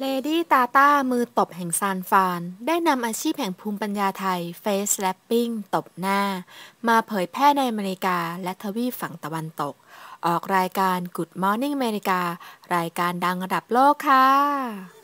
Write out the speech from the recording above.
เลดี้ตาตามือตบแห่งซานฟราน ได้นำอาชีพแห่งภูมิปัญญาไทยเฟสแลปปิ้งตบหน้า มาเผยแพร่ในอเมริกาและทวีปฝั่งตะวันตก ออกรายการ Good Morning America รายการดังระดับโลกค่ะ